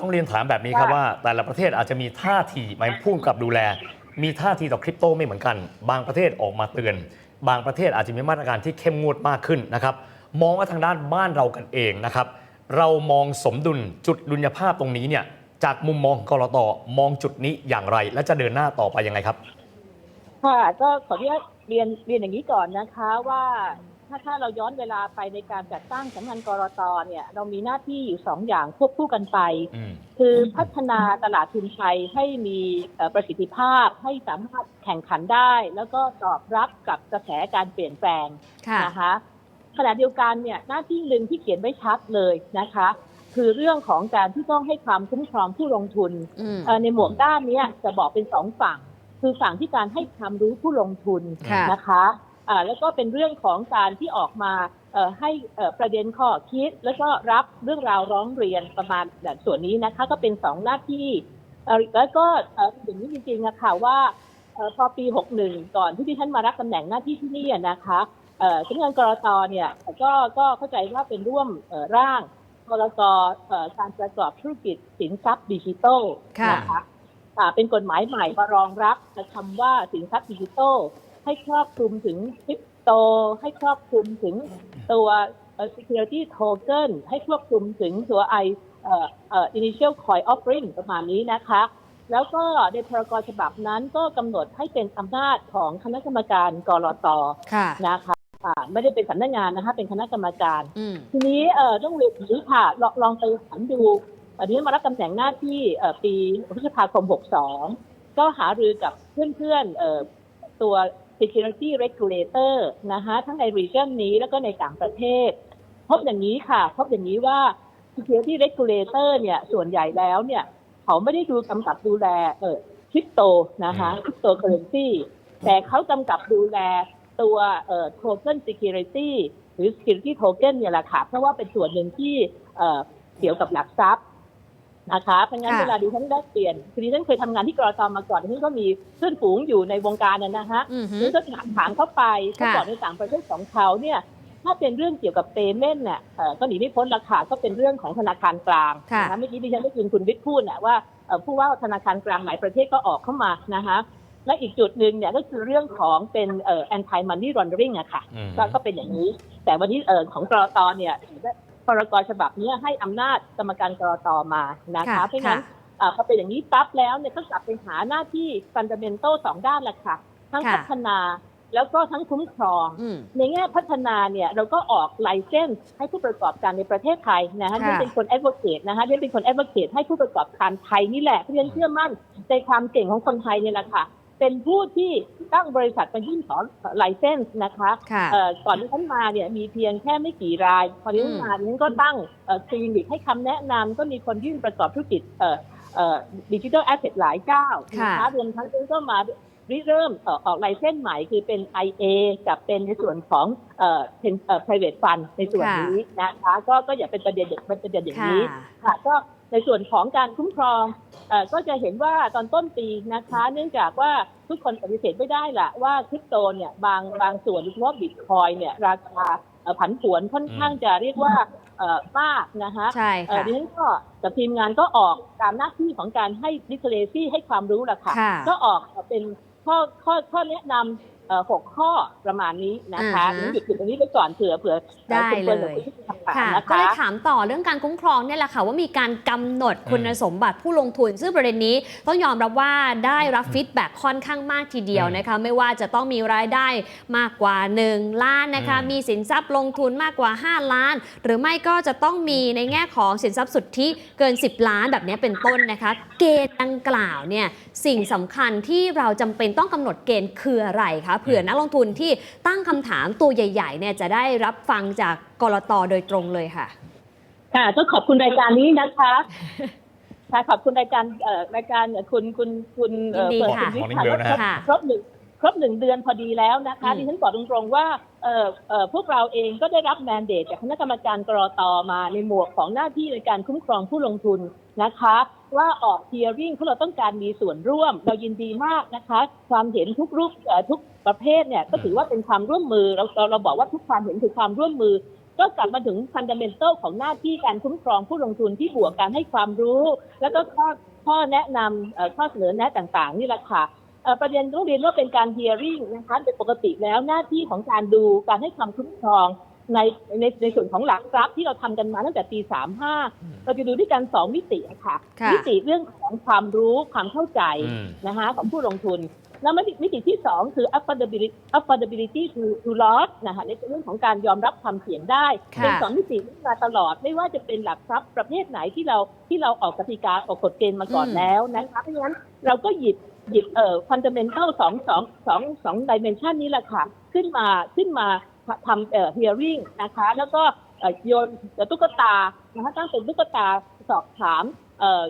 ต้องเรียนถามแบบนี้ครับว่าว่า แต่ละประเทศอาจจะมีท่าทีหมายผู้กำกับดูแล มีท่าทีต่อคริปโตไม่เหมือนกัน บางประเทศออกมาเตือน บางประเทศอาจจะมีมาตรการที่เข้มงวดมากขึ้นนะครับ มองว่าทางด้านบ้านเรากันเองนะครับ เรามองสมดุลจุดดุลยภาพตรงนี้เนี่ยจากมุมมองของกรตมองจุดนี้อย่างไร และจะเดินหน้าต่อไปยังไงครับ ค่ะก็ขออนุญาตเรียนเรียนอย่างนี้ก่อนนะคะว่า ถ้าถ้าเราย้อนเวลาไปในการจัดตั้งสำนักงานกรตเนี่ย เรามีหน้าที่อยู่สองอย่างควบคู่กันไปอืมคือพัฒนาตลาดทุนไทยให้มีเอ่อประสิทธิภาพให้สามารถแข่งขันได้ แล้วก็ตอบรับกับกระแสการเปลี่ยนแปลงค่ะนะคะขณะเดียวกันเนี่ยหน้าที่หนึ่งที่เขียนไว้ชัดเลยนะคะ คือเรื่องของการที่ต้องให้ความคุ้มครองผู้ลงทุนอืมเอ่อในหมวกด้านเนี้ยจะบอกเป็นสองฝั่ง คือฝั่งที่การให้ความรู้ผู้ลงทุนค่ะนะคะอ่า แล้วก็เป็นเรื่องของการที่ออกมาให้ประเด็นข้อคิด แล้วก็รับเรื่องราวร้องเรียนประมาณแบบส่วนนี้นะคะ ก็เป็นสองหน้าที่แล้วก็อ่ออย่างนี้จริงๆนะคะว่าเอ่อพอปี 61 ก่อนที่ท่านมารับตำแหน่งหน้าที่ที่นี่นะคะสำนักงานกรตเนี่ยก็ก็เข้าใจว่าเป็นร่วมร่างกรตการประกอบธุรกิจสินทรัพย์ดิจิทัลนะคะเป็นกฎหมายใหม่มารองรับคำว่าสินทรัพย์ดิจิทัล ให้ครอบคลุมถึงคริปโต ให้ครอบคลุมถึงตัวเอ่อ security token ให้ครอบคลุมถึงตัว i เอ่อเอ่อ initial coin offering ประมาณนี้นะคะ แล้วก็ในพรกฉบับนั้นก็กำหนดให้เป็นอำนาจของคณะกรรมการกรตค่ะนะคะอ่าไม่ได้เป็นสำนักงานนะคะ เป็นคณะกรรมการอืมทีนี้เอ่อต้องเรียนอย่างนี้ค่ะลองลองไปหันดูอันนี้มารับตำแหน่งหน้าที่เอ่อปีพฤษภาคม 62 ก็หารือกับเพื่อนๆเอ่อตัว security regulator นะคะทั้งใน region นี้แล้วก็ในต่างประเทศ พบอย่างนี้ค่ะ พบอย่างนี้ว่า security regulator เนี่ยส่วนใหญ่แล้วเนี่ย เขาไม่ได้ดูกำกับดูแลเออคริปโตนะคะคริปโตเคอเรนซีแต่เขากำกับดูแลตัวเอ่อ token security หรือ security token เนี่ยแหละค่ะ เพราะว่าเป็นส่วนหนึ่งที่เอ่อเกี่ยวกับหลักทรัพย์ นะคะเพราะงั้นค่ะเวลาดิฉันได้เปลี่ยนคือดิฉันเคยทำงานที่กรตมาก่อนดิฉันก็มีเพื่อนฝูงอยู่ในวงการน่ะนะฮะอือฮึดิฉันก็ถามถามเข้าไปเขาค่ะบอกในต่างประเทศของเขาเนี่ยถ้าเป็นเรื่องเกี่ยวกับเปเมนต์เนี่ยเอ่อก็หนีไม่พ้นราคาก็เป็นเรื่องของธนาคารกลางค่ะนะคะเมื่อกี้ดิฉันได้ยินคุณวิทย์พูดนะว่าเอ่อผู้ว่าธนาคารกลางหลายประเทศก็ออกเข้ามานะคะและอีกจุดหนึ่งเนี่ยก็คือเรื่องของเป็นเอ่อ anti money laundering อะค่ะอืมก็ก็เป็นอย่างนี้ แต่วันนี้เอ่อของกรตเนี่ย พรกฉบับเนี้ให้อำนาจกรรมการกรตมานะคะค่ะเพราะงั้นค่ะเอ่อพอเป็นอย่างนี้ปั๊บแล้วเนี่ยก็กลับไปหาหน้าที่ฟันเดเมน a l สองด้านแหละค่ะ ทั้งค่ะพัฒนาแล้วก็ทั้งคุ้มครองอืมในแง่พัฒนาเนี่ยเราก็ออกไลเซนส์ให้ผู้ประกอบการในประเทศไทยนะฮะค่ะที่เป็นคนแอด o c a t e นะคะที่เป็นคนแอด o c a t e ให้ผู้ประกอบการไทยนี่แหละเพื่อนเชื่อมั่นในความเก่งของคนไทยเนี่ยแหละค่ะ เป็นผู้ที่ตั้งบริษัทมายื่นขอไลเซนส์นะคะค่ะเอ่อก่อนที่ฉันมาเนี่ยมีเพียงแค่ไม่กี่ราย พอที่ฉันมาดิฉันก็ตั้งคลินิกให้คำแนะนำก็มีคนยื่นประกอบธุรกิจเอ่อเอ่อดิจิทัลแอสเซทหลายเจ้านะค่ะคะรวมทั้งฉันก็มาริเริ่มเอ่อออกไลเซนส์ใหม่คือเป็น IA กับเป็นในส่วนของเอ่อเป็นเอ่อ private fund ในส่วนนี้นะคะก็ก็อย่าเป็นประเด็นเป็นประเด็นอย่างค่ะนี้ค่ะก็ ในส่วนของการคุ้มครองเอ่อก็จะเห็นว่าตอนต้นปีนะคะ เนื่องจากว่าทุกคนปฏิเสธไม่ได้แหละว่าคริปโตเนี่ยบางบางส่วนโดยเฉพาะบิตคอยเนี่ยราคาเอ่อผันผวนค่อนข้างจะเรียกว่าเอ่อมากนะคะใช่เอ่อค่ะดิฉันก็กับทีมงานก็ออกตามหน้าที่ของการให้ literacy ให้ความรู้แหละค่ะค่ะ ก็ออกเป็นข้อข้อข้อแนะนำเอ่อ หกข้อประมาณนี้นะคะอ่าฮะดิฉันหยุดหยุดตรงนี้ไปก่อนเผื่อเผื่ออ่อได้คุณฟิร์นเลยกับคุณผู้ชมถามค่ะนะก็คะเลยถามต่อเรื่องการคุ้มครองเนี่ยแหละค่ะ ว่ามีการกำหนดคุณสมบัติผู้ลงทุน ซึ่งประเด็นนี้ต้องยอมรับว่าได้รับฟีดแบ็ค่อนข้างมากทีเดียวอืมนะคะ ไม่ว่าจะต้องมีรายได้มากกว่า 1 ล้านนะคะอืมมีสินทรัพย์ลงทุนมากกว่า 5 ล้าน หรือไม่ก็จะต้องมีในแง่ของสินทรัพย์สุทธิเกิน 10 ล้านแบบนี้เป็นต้นนะคะ เกณฑ์ดังกล่าวเนี่ยสิ่งสำคัญที่เราจำเป็นต้องกำหนดเกณฑ์คืออะไรคะเผื่อนักลงทุนที่ตั้งคำถามตัวใหญ่ๆเนี่ยจะได้รับฟังจากกรตโดยตรงเลยค่ะ ค่ะก็ขอบคุณรายการนี้นะคะค่ะขอบคุณรายการเอ่อรายการเอ่อคุณคุณคุณเอ่อยินดีเปิดค่ะคุณวิทย์ของ Link Bell นะฮะค่ะครบหนึ่ง ครบหนึ่งเดือนพอดีแล้วนะคะอืมดิฉันบอกตรงๆว่าเอ่อเอ่อพวกเราเองก็ได้รับแมนเดตจากคณะกรรมการกรอตมาในหมวกของหน้าที่ในการคุ้มครองผู้ลงทุนนะคะ ว่าออกเทียริ่งเพราะเราต้องการมีส่วนร่วม เรายินดีมากนะคะ ความเห็นทุกรูปเอ่อทุกประเภทเนี่ยก็ถือว่าเป็นความร่วมมือเราเราเราบอกว่าทุกความเห็นคือความร่วมมือก็กลับมาถึงฟันดัมเ n น a l ของหน้าที่การคุ้มครองผู้ลงทุนที่บวกการให้ความรู้ แล้วก็ข้อข้อแนะนำเอ่อข้อเสนอแนะต่างๆ นี่แหละค่ะเอ่อ ประเด็นต้องเรียนว่าเป็นการ hearing นะคะโดยปกติแล้วหน้าที่ของการดูการให้ความคุ้มครองในในในส่วนของหลักทรัพย์ที่เราทำกันมาตั้งแต่ปี 35 เราจะดูด้วยกันสองมิติอะค่ะค่ะมิติเรื่องของความรู้ความเข้าใจอืมนะคะของผู้ลงทุน แล้วมิติมิติที่สองคือ affordability affordability to to loss นะคะในเรื่องของการยอมรับความเสี่ยงได้ค่ะเป็นสองมิตินี้มาตลอดไม่ว่าจะเป็นหลักทรัพย์ประเภทไหนที่เราที่เราออกกติกาออกกฎเกณฑ์มาก่อนแล้วนะคะเพราะฉะนั้นเราก็หยิบ หยิบเอ่อ fundamental สองสองสองสอง dimension นี้แหละค่ะ ขึ้นมาขึ้นมาทำเอ่อ hearing นะคะ แล้วก็เอ่อโยนตุ๊กตานะคะตั้งเป็นตุ๊กตาสอบถามเอ่อ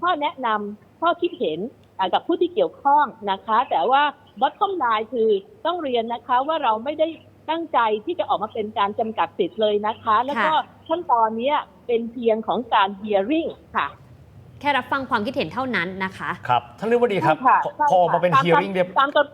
ข้อแนะนำข้อคิดเห็นอ่ากับผู้ที่เกี่ยวข้องนะคะ แต่ว่า bottom line คือต้องเรียนนะคะว่าเราไม่ได้ตั้งใจที่จะออกมาเป็นการจำกัดสิทธิ์เลยนะคะ แล้วก็ขั้นตอนเนี้ยเป็นเพียงของการ hearing ค่ะแค่รับฟังความคิดเห็นเท่านั้นนะคะครับท่านเรื่องว่าดีครับ ใช่ค่ะพอใช่พอออกมาเป็นค่ะ hearing เรียบ ตามกระ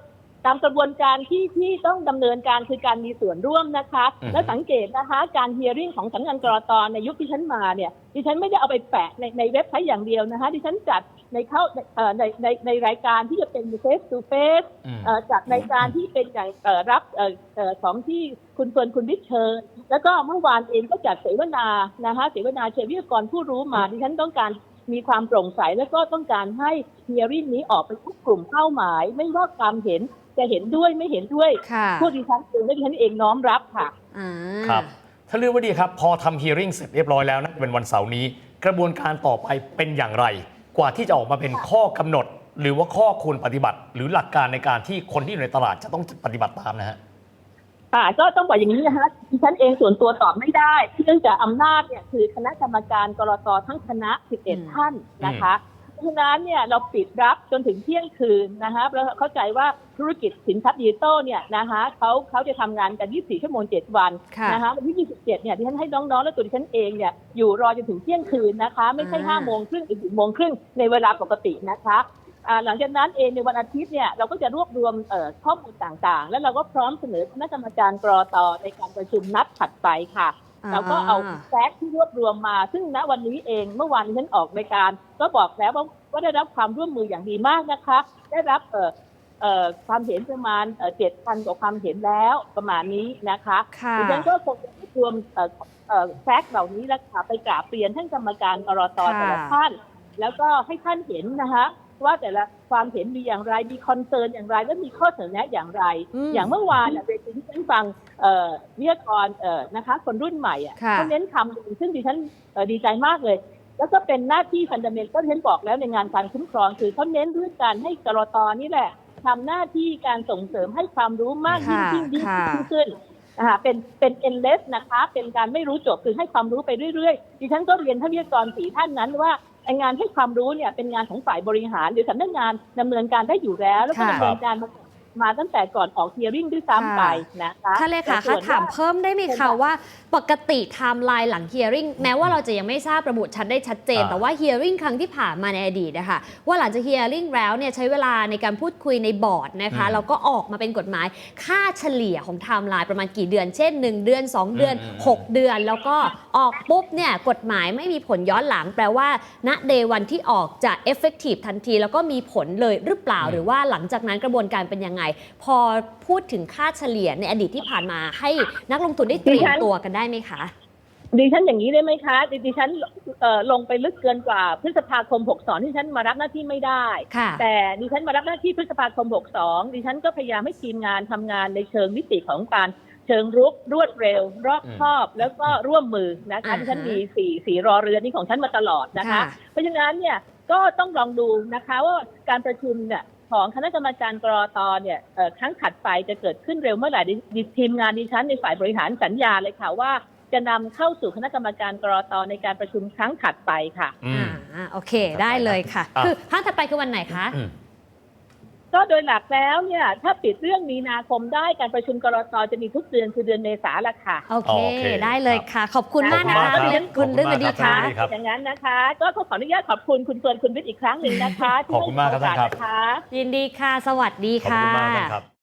ตามกระบวนการที่ที่ต้องดำเนินการคือการมีส่วนร่วมนะคะ อืม และสังเกตนะคะ การ hearing ของสำนักงานกรตในยุคที่ฉันมาเนี่ยดิฉันไม่ได้เอาไปแปะในในเว็บไซต์อย่างเดียวนะคะ ดิฉันจัดในเข้าเอ่อในในในรายการที่จะเป็น face to face อืม เอ่อจัดรายการที่เป็นอย่างเอ่อรับเอ่อเอ่อของที่คุณเฟิร์นคุณวิชเชิญ แล้วก็เมื่อวานเองก็จัดเสวนานะคะเสวนาเชิญวิทยากรผู้รู้มาดิฉันต้องการ มีความโปร่งใสแล้วก็ต้องการให้เฮียริ่งนี้ออกไปทุกกลุ่มเป้าหมาย ไม่ว่าความเห็นจะเห็นด้วยไม่เห็นด้วยค่ะพวกดิฉันเองและดิฉันเองน้อมรับค่ะอ่าครับท่านเรื่องว่าดีครับ พอทำ hearing เสร็จเรียบร้อยแล้วนะเป็นวันเสาร์นี้ กระบวนการต่อไปเป็นอย่างไร กว่าที่จะออกมาเป็นข้อกำหนด หรือว่าข้อควรปฏิบัติ หรือหลักการในการที่คนที่อยู่ในตลาดจะต้องปฏิบัติตามนะฮะ ค่ะก็ต้องบอกอย่างนี้นะคะดิฉันเองส่วนตัวตอบไม่ได้เนื่องจากอำนาจเนี่ยคือคณะกรรมการกรตทั้งคณะอืม11 ท่านนะคะเพราะฉะนั้นเนี่ยเราปิดรับจนถึงเที่ยงคืนนะคะเราเข้าใจว่าธุรกิจสินทรัพย์ดิจิตอลเนี่ยนะคะเขาเขาจะทำงานกัน 24 ชั่วโมง 7 วันค่ะนะคะวันที่ 27 เนี่ยดิฉันให้น้องๆและตัวดิฉันเองเนี่ยอยู่รอจนถึงเที่ยงคืนนะคะ ไม่ใช่อ่า5โมงครึ่งหรือ10โมงครึ่งในเวลาปกตินะคะอ่า หลังจากนั้นเองในวันอาทิตย์เนี่ยเราก็จะรวบรวมเอ่อข้อมูลต่างๆ แล้วเราก็พร้อมเสนอคณะกรรมการกรอตในการประชุมนัดถัดไปค่ะเราก็เอาแฟกต์ที่รวบรวมมา ซึ่งณวันนี้เองเมื่อวานนี้ฉันออกรายการ ก็บอกแล้วว่าว่าได้รับความร่วมมืออย่างดีมากนะคะ ได้รับเอ่อเอ่อความเห็นประมาณเจ็ดพันกว่าความเห็นแล้วประมาณนี้นะคะค่ะดิฉันก็คงจะรวบรวมเอ่อเอ่อแฟกต์เหล่านี้แล้วค่ะไปกราบเรียนท่านกรรมการกรตค่ะแต่ละท่าน แล้วก็ให้ท่านเห็นนะคะ ว่าแต่ละความเห็นมีอย่างไร มีคอนเซิร์นอย่างไร และมีข้อเสนอแนะอย่างไรอืมอย่างเมื่อวานเนี่ยเป็นที่ฉันฟังเอ่อวิทยากรเอ่อนะคะ คนรุ่นใหม่อะค่ะเขาเน้นคำหนึ่งซึ่งดิฉันเอ่อดีใจมากเลย แล้วก็เป็นหน้าที่ฟันเดเมนก็ที่ฉันบอกแล้วในงานการคุ้มครอง คือเขาเน้นเรื่องการให้กรตนี่แหละทำหน้าที่การส่งเสริมให้ความรู้มากยิ่งค่ะยิ่งยิ่งค่ะยิ่งขึ้นนะคะเป็นเป็น endless นะคะ เป็นการไม่รู้จบคือให้ความรู้ไปเรื่อยๆ ดิฉันก็เรียนท่านวิทยากรสีท่านนั้นว่าไอ้ งานให้ความรู้เนี่ยเป็นงานของฝ่ายบริหาร หรือสำนักงานดำเนินการได้อยู่แล้ว แล้วก็ค่ะดำเนินการมา มาตั้งแต่ก่อนออกเทียริ่งด้วยซ้ำไปนะคะท่านเลขาแต่ส่คะวนถามว่เพิ่มได้ไหมเป็นคะแบบว่าปกติไทม์ไลน์หลัง hearing แม้ว่าเราจะยังไม่ทราบระบุชัดได้ชัดเจนอ่าแต่ว่า hearing ครั้งที่ผ่านมาในอดีตนะคะว่าหลังจาก hearing แล้วเนี่ยใช้เวลาในการพูดคุยในบอร์ดนะคะแล้วก็ออกมาเป็นกฎหมาย ค่าเฉลี่ยของไทม์ไลน์ประมาณกี่เดือน เช่น 1 เดือน 2 เดือน 6 เดือน แล้วก็ออกปุ๊บเนี่ยกฎหมายไม่มีผลย้อนหลังแปลว่า ณเดวันที่ออกจะ effective ทันที แล้วก็มีผลเลยหรือเปล่าอืมหรือว่าหลังจากนั้นกระบวนการเป็นยังไงพอพูดถึงค่าเฉลี่ยในอดีตที่ผ่านมาให้นักลงทุนได้เตรียมตัวกันได้ไหมคะดิฉันอย่างนี้ได้ไหมคะดิดิฉันเอ่อลงไปลึกเกินกว่าพฤษภาคม 62ที่ฉันมารับหน้าที่ไม่ได้ค่ะแต่ดิฉันมารับหน้าที่พฤษภาคม 62 ดิฉันก็พยายามให้ทีมงานทำงานในเชิงมิติของการเชิงรุกรวดเร็ว รอบคอบแล้วก็ร่วมมือนะคะอ่าฮะดิฉันมีสี่สี่รอเรือนนี่ของฉันมาตลอดนะคะค่ะเพราะฉะนั้นเนี่ยก็ต้องลองดูนะคะว่าการประชุมเนี่ย ของคณะกรรมการกรอตเนี่ยเอ่อครั้งถัดไปจะเกิดขึ้นเร็วเมื่อไหร่ดิดิทีมงานดิฉันในฝ่ายบริหารสัญญาเลยค่ะว่า จะนำเข้าสู่คณะกรรมการกรอตในการประชุมครั้งถัดไปค่ะอืมอ่าโอเค ได้เลยค่ะอะ คือครั้งถัดไปคือวันไหนคะอืม ก็โดยหลักแล้วเนี่ยถ้าปิดเรื่องมีนาคมได้การประชุมกรตจะมีทุกเดือนคือเดือนเมษาละค่ะโอเค โอเคได้เลยค่ะ ขอบคุณมากนะขอบคะคุณมากครับคุณเรื่องขอบดีคุณมากครับค่ะครับ อย่างนั้นนะคะ ก็ขออนุญาตขอบคุณคุณเฟิร์นคุณวิทย์อีกครั้งหนึ่งนะคะที่ขอบคุณมากครับให้โอกาสท่านครับ นะคะ ยินดีค่ะ สวัสดีขอบค่ะ คุณมากนะครับ